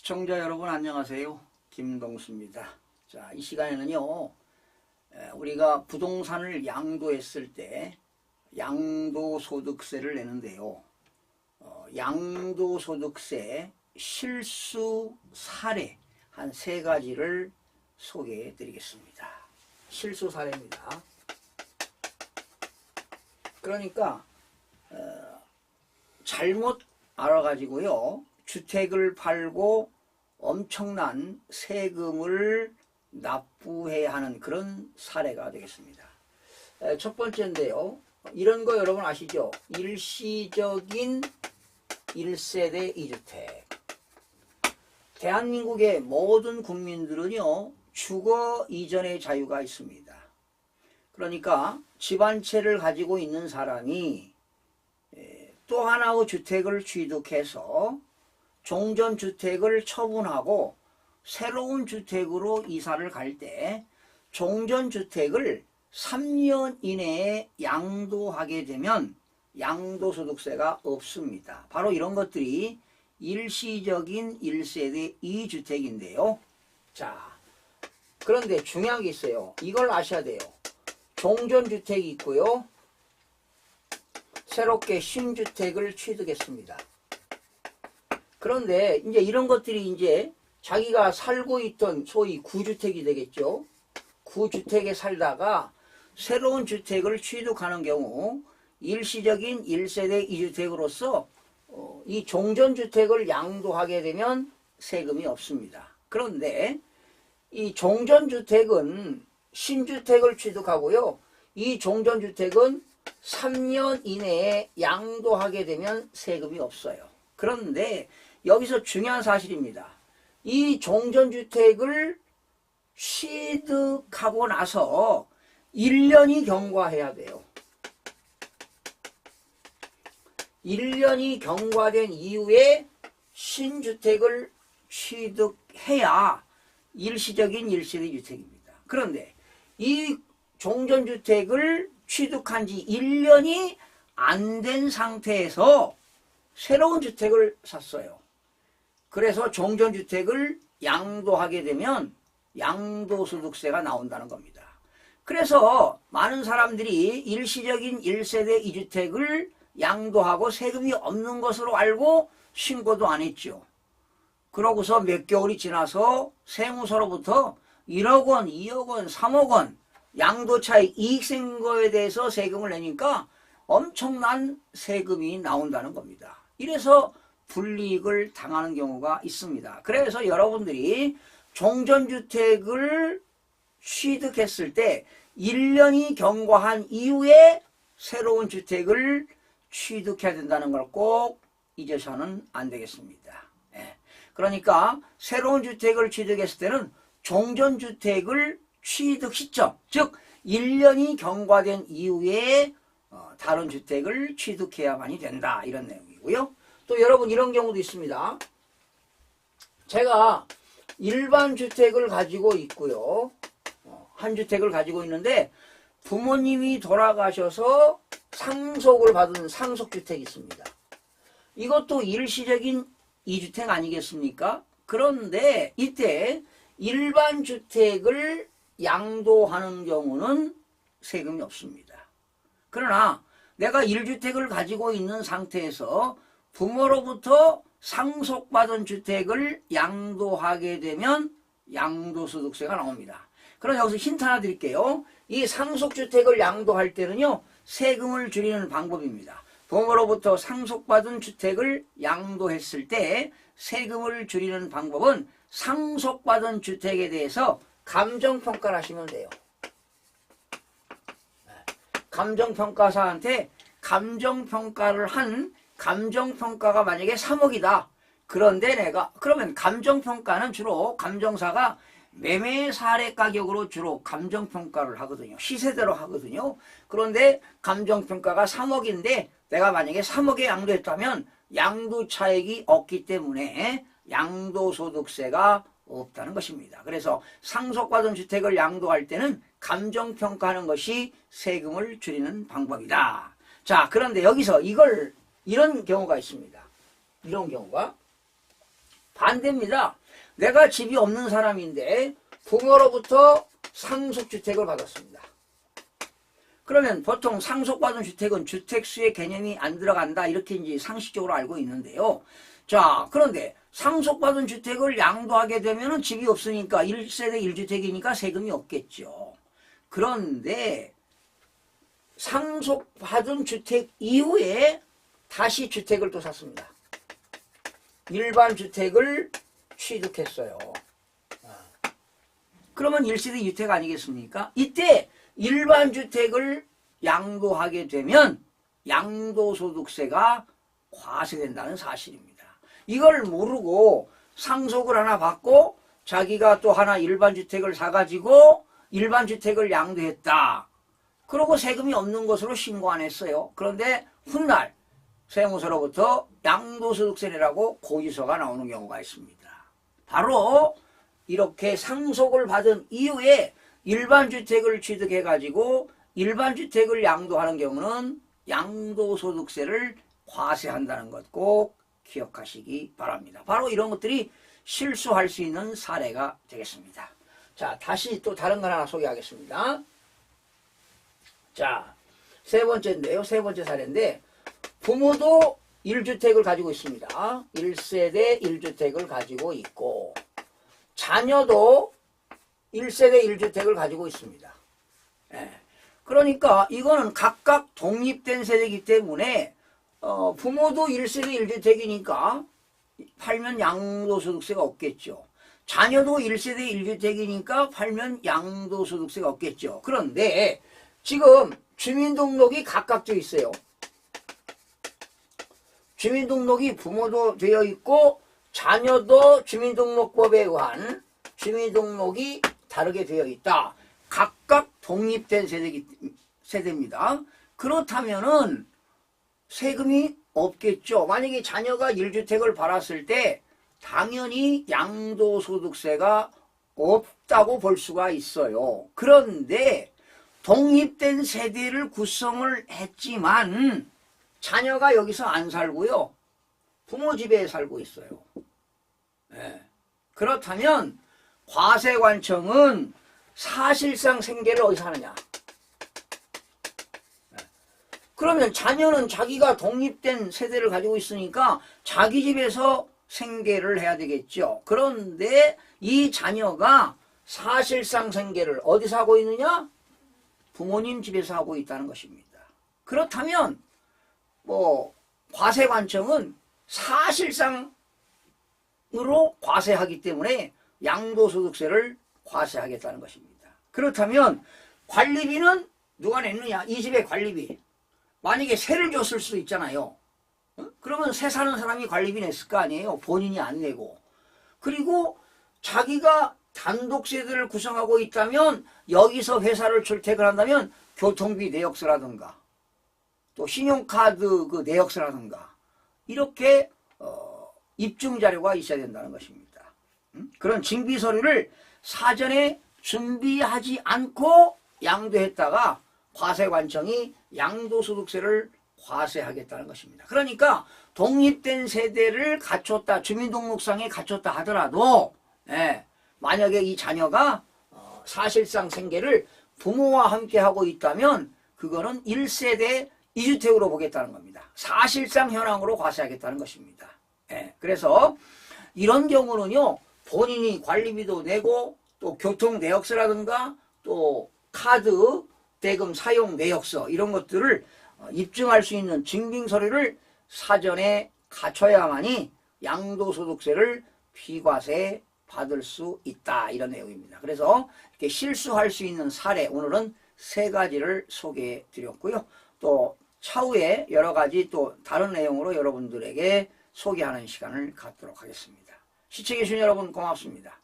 시청자 여러분 안녕하세요. 김동수입니다. 자, 이 시간에는요, 에, 우리가 부동산을 양도했을 때 양도소득세를 내는데요. 어, 양도소득세 실수 사례 한 세 가지를 소개해 드리겠습니다. 실수 사례입니다. 그러니까 어, 잘못 알아가지고요 주택을 팔고 엄청난 세금을 납부해야 하는 그런 사례가 되겠습니다. 에, 첫 번째인데요. 이런 거 여러분 아시죠? 일시적인 1세대 2주택. 대한민국의 모든 국민들은요, 주거 이전의 자유가 있습니다. 그러니까 집 한 채를 가지고 있는 사람이 에, 또 하나의 주택을 취득해서 종전주택을 처분하고 새로운 주택으로 이사를 갈 때 종전주택을 3년 이내에 양도하게 되면 양도소득세가 없습니다. 바로 이런 것들이 일시적인 1세대 2주택인데요. 자, 그런데 중요한 게 있어요. 이걸 아셔야 돼요. 종전주택이 있고요. 새롭게 신주택을 취득했습니다. 그런데 이제 이런 것들이 이제 자기가 살고 있던 소위 구주택이 되겠죠. 구주택에 살다가 새로운 주택을 취득하는 경우 일시적인 1세대 2주택으로서 어, 이 종전주택을 양도하게 되면 세금이 없습니다. 그런데 이 종전주택은 신주택을 취득하고요. 이 종전주택은 3년 이내에 양도하게 되면 세금이 없어요. 그런데 여기서 중요한 사실입니다. 이 종전주택을 취득하고 나서 1년이 경과해야 돼요. 1년이 경과된 이후에 신주택을 취득해야 일시적인 1세대 주택입니다. 그런데 이 종전주택을 취득한 지 1년이 안 된 상태에서 새로운 주택을 샀어요. 그래서 종전주택을 양도하게 되면 양도소득세가 나온다는 겁니다. 그래서 많은 사람들이 일시적인 1세대 2주택을 양도하고 세금이 없는 것으로 알고 신고도 안 했죠. 그러고서 몇 개월이 지나서 세무서로부터 1억 원, 2억 원, 3억 원 양도 차익 이익 생긴 거에 대해서 세금을 내니까 엄청난 세금이 나온다는 겁니다. 이래서 불이익을 당하는 경우가 있습니다. 그래서 여러분들이 종전주택을 취득했을 때 1년이 경과한 이후에 새로운 주택을 취득해야 된다는 걸 꼭 잊어서는 안 되겠습니다. 예. 그러니까 새로운 주택을 취득했을 때는 종전주택을 취득 시점, 즉 1년이 경과된 이후에 어, 다른 주택을 취득해야만이 된다 이런 내용이고요. 또 여러분 이런 경우도 있습니다. 제가 일반 주택을 가지고 있고요. 어, 한 주택을 가지고 있는데 부모님이 돌아가셔서 상속을 받은 상속주택이 있습니다. 이것도 일시적인 2주택 아니겠습니까? 그런데 이때 일반 주택을 양도하는 경우는 세금이 없습니다. 그러나 내가 1주택을 가지고 있는 상태에서 부모로부터 상속받은 주택을 양도하게 되면 양도소득세가 나옵니다. 그럼 여기서 힌트 하나 드릴게요. 이 상속주택을 양도할 때는요, 세금을 줄이는 방법입니다. 부모로부터 상속받은 주택을 양도했을 때 세금을 줄이는 방법은 상속받은 주택에 대해서 감정평가를 하시면 돼요. 감정평가사한테 감정평가를 한 감정평가가 만약에 3억이다. 그런데 내가, 그러면 감정평가는 주로 감정사가 매매 사례 가격으로 주로 감정평가를 하거든요. 시세대로 하거든요. 그런데 감정평가가 3억인데 내가 만약에 3억에 양도했다면 양도 차익이 없기 때문에 양도소득세가 없다는 것입니다. 그래서 상속받은 주택을 양도할 때는 감정평가하는 것이 세금을 줄이는 방법이다. 자, 그런데 여기서 이걸, 이런 경우가 있습니다. 이런 경우가 반대입니다. 내가 집이 없는 사람인데 부모로부터 상속주택을 받았습니다. 그러면 보통 상속받은 주택은 주택수의 개념이 안 들어간다 이렇게 이제 상식적으로 알고 있는데요. 자 그런데 상속받은 주택을 양도하게 되면 집이 없으니까 1세대 1주택이니까 세금이 없겠죠. 그런데 상속받은 주택 이후에 다시 주택을 또 샀습니다. 일반 주택을 취득했어요. 그러면 1세대 주택 아니겠습니까? 이때 일반 주택을 양도하게 되면 양도소득세가 과세된다는 사실입니다. 이걸 모르고 상속을 하나 받고 자기가 또 하나 일반 주택을 사가지고 일반 주택을 양도했다. 그러고 세금이 없는 것으로 신고 안 했어요. 그런데 훗날 세무서로부터 양도소득세라고 고지서가 나오는 경우가 있습니다. 바로 이렇게 상속을 받은 이후에 일반 주택을 취득해 가지고 일반 주택을 양도하는 경우는 양도소득세를 과세한다는 것 꼭 기억하시기 바랍니다. 바로 이런 것들이 실수할 수 있는 사례가 되겠습니다. 자, 다시 또 다른 걸 하나 소개하겠습니다. 자, 세 번째인데요. 세 번째 사례인데 부모도 1주택을 가지고 있습니다. 1세대 1주택을 가지고 있고 자녀도 1세대 1주택을 가지고 있습니다. 예. 그러니까 이거는 각각 독립된 세대이기 때문에 어, 부모도 1세대 1주택이니까 팔면 양도소득세가 없겠죠. 자녀도 1세대 1주택이니까 팔면 양도소득세가 없겠죠. 그런데 지금 주민등록이 각각 돼 있어요. 주민등록이 부모도 되어 있고 자녀도 주민등록법에 의한 주민등록이 다르게 되어 있다. 각각 독립된 세대기, 세대입니다. 그렇다면은 세금이 없겠죠. 만약에 자녀가 1주택을 받았을 때 당연히 양도소득세가 없다고 볼 수가 있어요. 그런데 독립된 세대를 구성을 했지만 자녀가 여기서 안 살고요. 부모 집에 살고 있어요. 예. 그렇다면 과세관청은 사실상 생계를 어디서 하느냐? 예. 그러면 자녀는 자기가 독립된 세대를 가지고 있으니까 자기 집에서 생계를 해야 되겠죠. 그런데 이 자녀가 사실상 생계를 어디서 하고 있느냐? 부모님 집에서 하고 있다는 것입니다. 그렇다면 뭐 과세관청은 사실상으로 과세하기 때문에 양도소득세를 과세하겠다는 것입니다. 그렇다면 관리비는 누가 냈느냐? 이 집의 관리비. 만약에 세를 줬을 수도 있잖아요. 어? 그러면 세 사는 사람이 관리비 냈을 거 아니에요. 본인이 안 내고. 그리고 자기가 단독세대를 구성하고 있다면 여기서 회사를 출퇴근 한다면 교통비 내역서라든가 또 신용카드 그 내역서라든가 이렇게 어, 입증 자료가 있어야 된다는 것입니다. 음? 그런 징비 서류를 사전에 준비하지 않고 양도했다가 과세관청이 양도소득세를 과세하겠다는 것입니다. 그러니까 독립된 세대를 갖췄다, 주민등록상에 갖췄다 하더라도 예, 만약에 이 자녀가 어, 사실상 생계를 부모와 함께 하고 있다면 그거는 1세대 2주택으로 보겠다는 겁니다. 사실상 현황으로 과세하겠다는 것입니다. 예, 그래서 이런 경우는요 본인이 관리비도 내고 또 교통 내역서라든가 또 카드 대금 사용 내역서 이런 것들을 어, 입증할 수 있는 증빙 서류를 사전에 갖춰야만이 양도소득세를 피과세 받을 수 있다 이런 내용입니다. 그래서 이렇게 실수할 수 있는 사례 오늘은 세 가지를 소개해 드렸고요. 또 차후에 여러 가지 또 다른 내용으로 여러분들에게 소개하는 시간을 갖도록 하겠습니다. 시청해주신 여러분 고맙습니다.